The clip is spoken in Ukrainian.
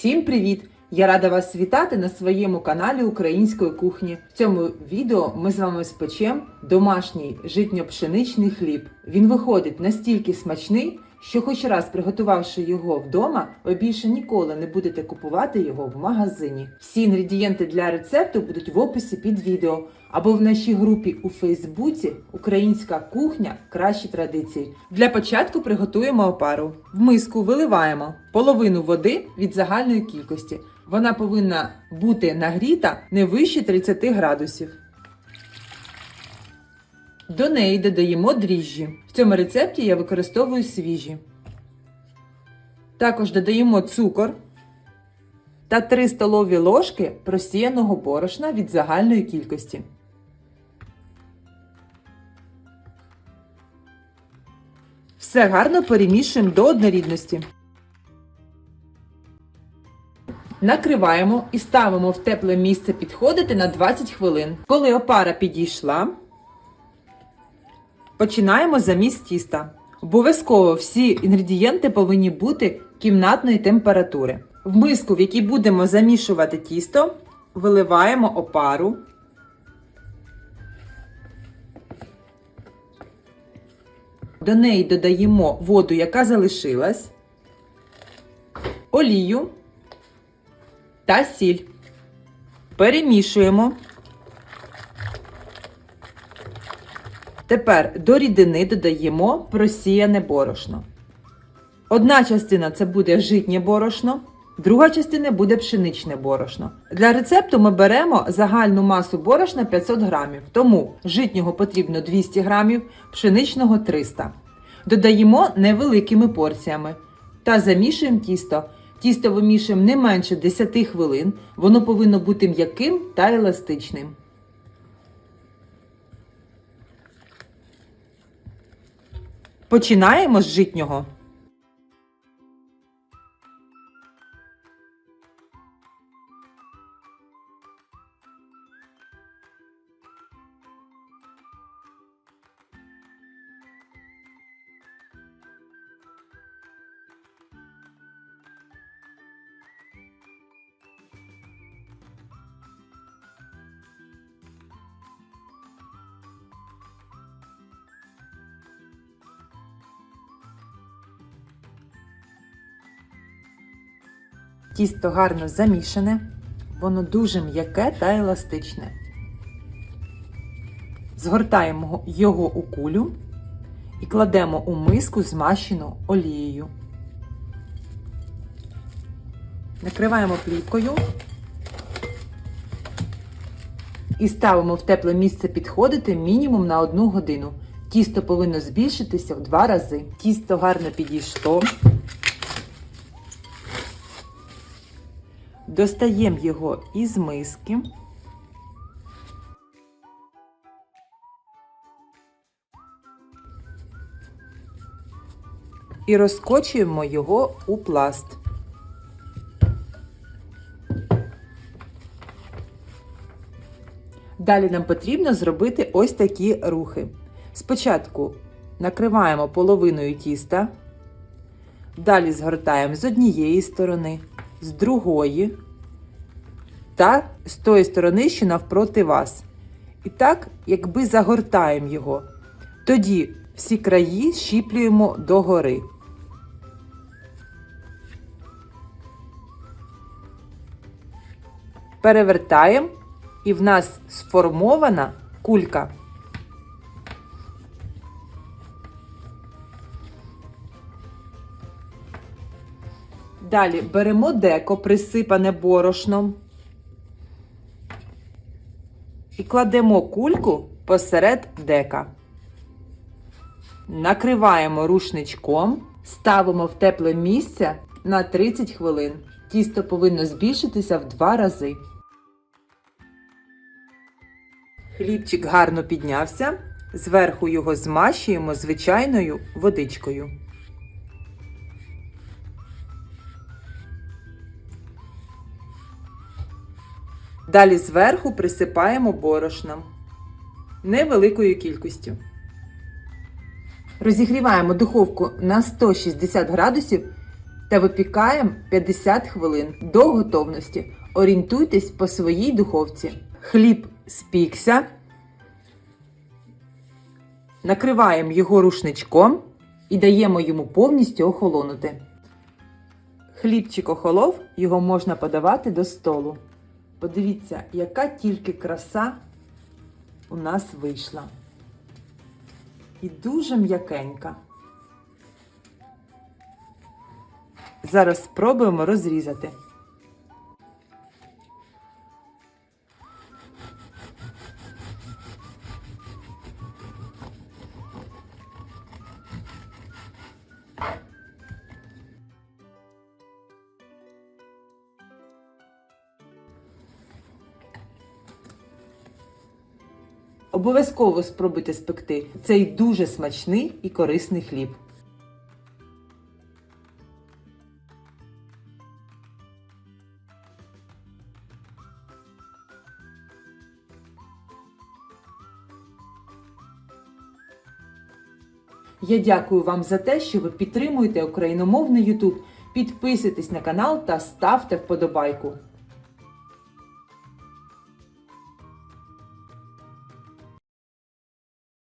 Всім привіт! Я рада вас вітати на своєму каналі Української кухні. В цьому відео ми з вами спечемо домашній житньо-пшеничний хліб. Він виходить настільки смачний, що хоч раз приготувавши його вдома, ви більше ніколи не будете купувати його в магазині. Всі інгредієнти для рецепту будуть в описі під відео або в нашій групі у Фейсбуці Українська кухня кращі традиції. Для початку приготуємо опару. В миску виливаємо половину води від загальної кількості. Вона повинна бути нагріта не вище 30 градусів. До неї додаємо дріжджі. В цьому рецепті я використовую свіжі. Також додаємо цукор та 3 столові ложки просіяного борошна від загальної кількості. Все гарно перемішуємо до однорідності. Накриваємо і ставимо в тепле місце підходити на 20 хвилин. Коли опара підійшла, починаємо заміс тіста. Обов'язково всі інгредієнти повинні бути кімнатної температури. В миску, в якій будемо замішувати тісто, виливаємо опару. До неї додаємо воду, яка залишилась, олію та сіль. Перемішуємо. Тепер до рідини додаємо просіяне борошно. Одна частина це буде житнє борошно, друга частина буде пшеничне борошно. Для рецепту ми беремо загальну масу борошна 500 грамів, тому житнього потрібно 200 грамів, пшеничного 300. Додаємо невеликими порціями та замішуємо тісто. Тісто вимішуємо не менше 10 хвилин, воно повинно бути м'яким та еластичним. Починаємо з житнього. Тісто гарно замішане, воно дуже м'яке та еластичне. Згортаємо його у кулю і кладемо у миску змащену олією. Накриваємо плівкою і ставимо в тепле місце підходити мінімум на одну годину. Тісто повинно збільшитися в два рази. Тісто гарно підійшло. Достаємо його із миски. І розкочуємо його у пласт. Далі нам потрібно зробити ось такі рухи. Спочатку накриваємо половиною тіста, далі згортаємо з однієї сторони, з другої та з тої сторони, що навпроти вас. І так, якби загортаємо його. Тоді всі краї щіплюємо догори. Перевертаємо, і в нас сформована кулька. Далі беремо деко, присипане борошном. І кладемо кульку посеред дека. Накриваємо рушничком, ставимо в тепле місце на 30 хвилин. Тісто повинно збільшитися в два рази. Хлібчик гарно піднявся. Зверху його змащуємо звичайною водичкою. Далі зверху присипаємо борошном невеликою кількістю. Розігріваємо духовку на 160 градусів та випікаємо 50 хвилин до готовності. Орієнтуйтесь по своїй духовці. Хліб спікся. Накриваємо його рушничком і даємо йому повністю охолонути. Хлібчик охолов, його можна подавати до столу. Подивіться, яка тільки краса у нас вийшла. І дуже м'якенька. Зараз спробуємо розрізати. Обов'язково спробуйте спекти цей дуже смачний і корисний хліб. Я дякую вам за те, що ви підтримуєте україномовний YouTube. Підписуйтесь на канал та ставте вподобайку.